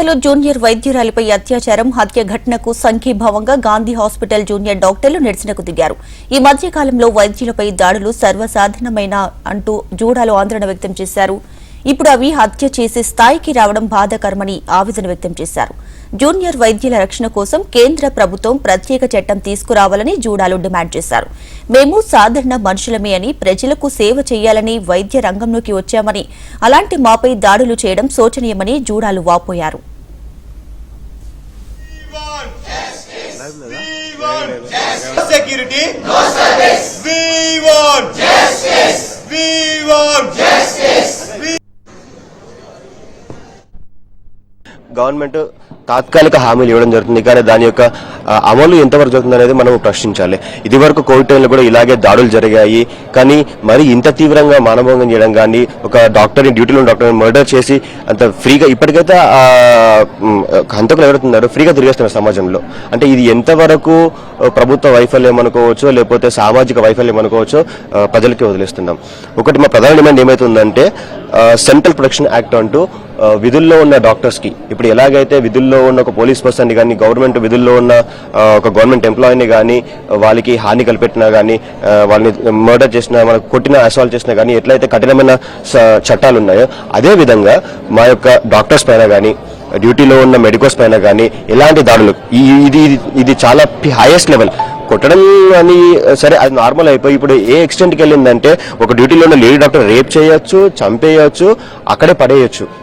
కోల్కతాలో జూనియర్ వైద్యురాలిపై అత్యాచారం హత్య ఘటనకు సంఘీభావంగా గాంధీ హాస్పిటల్ జూనియర్ డాక్టర్లు నిరసనకు దిగారు. ఈ మధ్య కాలంలో వైద్యులపై దాడులు సర్వసాధారణమైన అంటూ జూడాలో ఆందోళన వ్యక్తం చేశారు. ఇప్పుడు అవి హత్య చేసే స్థాయికి రావడం బాధాకరమని ఆవేదన వ్యక్తం చేశారు. జూనియర్ వైద్యుల రక్షణ కోసం కేంద్ర ప్రభుత్వం ప్రత్యేక చట్టం తీసుకురావాలని జూడాలు డిమాండ్ చేశారు. మేము సాధారణ మనుషులమే అని ప్రజలకు సేవ చేయాలని వైద్య రంగంలోకి వచ్చామని అలాంటి మాపై దాడులు చేయడం శోచనీయమని జూడాలు వాపోయారు. Security. No service. We want justice. We government తాత్కాలిక హామీలు ఇవ్వడం జరుగుతుంది. కానీ దాని యొక్క అమలు ఎంతవరకు జరుగుతుంది అనేది మనం ప్రశ్నించాలి. ఇది వరకు కోవిడ్ టైంలో కూడా ఇలాగే దాడులు జరిగాయి. కానీ మరి ఇంత తీవ్రంగా మానభంగం చేయడం కానీ ఒక డాక్టర్ని డ్యూటీలో డాక్టర్ని మర్డర్ చేసి అంత ఫ్రీగా ఇప్పటికైతే హంతకులు ఎవరుతున్నారు ఫ్రీగా తిరిగేస్తున్నారు సమాజంలో. అంటే ఇది ఎంతవరకు ప్రభుత్వ వైఫల్యం అనుకోవచ్చు లేకపోతే సామాజిక వైఫల్యం అనుకోవచ్చు ప్రజలకి వదిలేస్తున్నాం. ఒకటి మా ప్రధాన డిమాండ్ ఏమైతుందంటే సెంట్రల్ ప్రొటెక్షన్ యాక్ట్ అంటూ విధుల్లో ఉన్న డాక్టర్స్కి. ఇప్పుడు ఎలాగైతే విధుల్లో ఉన్న ఒక పోలీస్ పర్సన్ కానీ గవర్నమెంట్ విధుల్లో ఉన్న ఒక గవర్నమెంట్ ఎంప్లాయీని కానీ వాళ్ళకి హాని కల్పెట్టినా కానీ వాళ్ళని మర్డర్ చేసినా మనకు కొట్టిన అసాల్ట్ చేసినా కానీ ఎట్లయితే కఠినమైన చట్టాలు ఉన్నాయో అదే విధంగా మా యొక్క డాక్టర్స్ పైన కానీ డ్యూటీలో ఉన్న మెడికోస్ పైన కానీ ఎలాంటి దాడులు ఈ- ఇది ఇది- ఇది చాలా హైయెస్ట్ లెవెల్. కొట్టడం అని సరే అది నార్మల్ అయిపోయి ఇప్పుడు ఏ ఎక్స్టెంట్కి వెళ్ళిందంటే ఒక డ్యూటీలో ఉన్న లేడీ డాక్టర్ రేప్ చేయొచ్చు చంపేయచ్చు అక్కడే పడేయచ్చు.